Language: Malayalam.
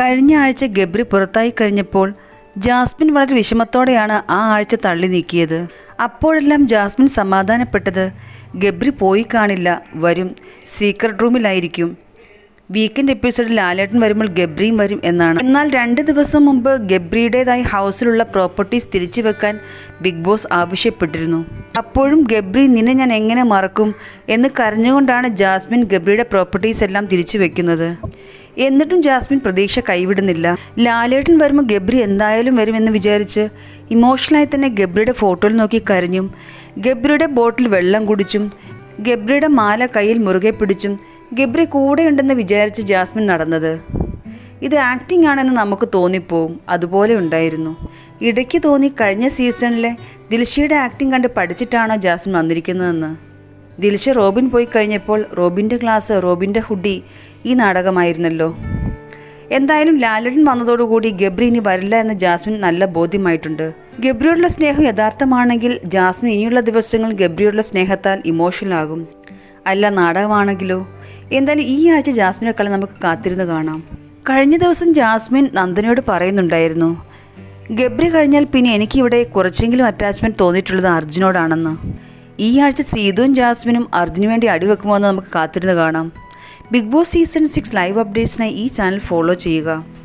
കഴിഞ്ഞ ആഴ്ച ഗബ്രി പുറത്തായി കഴിഞ്ഞപ്പോൾ ജാസ്മിൻ വളരെ വിഷമത്തോടെയാണ് ആ ആഴ്ച തള്ളി നീക്കിയത്. അപ്പോഴെല്ലാം ജാസ്മിൻ സമാധാനപ്പെട്ടത് ഗബ്രി പോയി കാണില്ല. വരും. സീക്രട്ട് റൂമിലായിരിക്കും. വീക്കെൻഡ് എപ്പിസോഡിൽ ലാലേട്ടൻ വരുമ്പോൾ ഗബ്രിയും വരും എന്നാണ്. എന്നാൽ രണ്ട് ദിവസം മുമ്പ് ഗബ്രിയുടേതായി ഹൗസിലുള്ള പ്രോപ്പർട്ടീസ് തിരിച്ചു വെക്കാൻ ബിഗ് ബോസ് ആവശ്യപ്പെട്ടിരുന്നു. അപ്പോഴും ഗബ്രി നിന്നെ ഞാൻ എങ്ങനെ മറക്കും? എന്ന് കരഞ്ഞുകൊണ്ടാണ് ജാസ്മിൻ ഗബ്രിയുടെ പ്രോപ്പർട്ടീസ് എല്ലാം തിരിച്ചു വെക്കുന്നത്. എന്നിട്ടും ജാസ്മിൻ പ്രതീക്ഷ കൈവിടുന്നില്ല. ലാലേട്ടൻ വരുമ്പോൾ ഗബ്രി എന്തായാലും വരുമെന്ന് വിചാരിച്ച് ഇമോഷണലായി തന്നെ ഗബ്രിയുടെ ഫോട്ടോയിൽ നോക്കി കരഞ്ഞും ഗബ്രിയുടെ ബോട്ടിൽ വെള്ളം കുടിച്ചും ഗബ്രിയുടെ മാല കയ്യിൽ മുറുകെ പിടിച്ചും ഗബ്രി കൂടെയുണ്ടെന്ന് വിചാരിച്ച് ജാസ്മിൻ നടന്നത്. ഇത് ആക്ടിംഗ് ആണെന്ന് നമുക്ക് തോന്നിപ്പോവും. അതുപോലെ ഉണ്ടായിരുന്നു. ഇടയ്ക്ക് തോന്നി കഴിഞ്ഞ സീസണിലെ ദിൽഷയുടെ ആക്ടിംഗ് കണ്ട് പഠിച്ചിട്ടാണോ ജാസ്മിൻ വന്നിരിക്കുന്നതെന്ന്. ദിൽഷ റോബിൻ പോയി കഴിഞ്ഞപ്പോൾ റോബിന്റെ ക്ലാസ് റോബിന്റെ ഹുഡി ഈ നാടകമായിരുന്നല്ലോ. എന്തായാലും ലാലടൻ വന്നതോടുകൂടി ഗബ്രി ഇനി വരില്ല എന്ന് ജാസ്മിൻ നല്ല ബോധ്യമായിട്ടുണ്ട്. ഗബ്രിയോടുള്ള സ്നേഹം യഥാർത്ഥമാണെങ്കിൽ ജാസ്മിൻ ഇനിയുള്ള ദിവസങ്ങൾ ഗബ്രിയോടുള്ള സ്നേഹത്താൽ ഇമോഷണൽ ആകും. അല്ല നാടകമാണെങ്കിലോ? എന്തായാലും ഈ ആഴ്ച ജാസ്മിനെ കളി നമുക്ക് കാത്തിരുന്ന് കാണാം. കഴിഞ്ഞ ദിവസം ജാസ്മിൻ നന്ദനയോട് പറയുന്നുണ്ടായിരുന്നു ഗബ്രി കഴിഞ്ഞാൽ പിന്നെ എനിക്കിവിടെ കുറച്ചെങ്കിലും അറ്റാച്ച്മെന്റ് തോന്നിയിട്ടുള്ളത് അർജുനോടാണെന്ന്. ഈ ആഴ്ച ശ്രീതുവും ജാസ്മിനും അർജുനു വേണ്ടി അടിവെക്കുമോ എന്ന് നമുക്ക് കാത്തിരുന്ന് കാണാം. Big Boss season six live അപ്ഡേറ്റ്സിനായി ഈ ചാനൽ ഫോളോ ചെയ്യുക.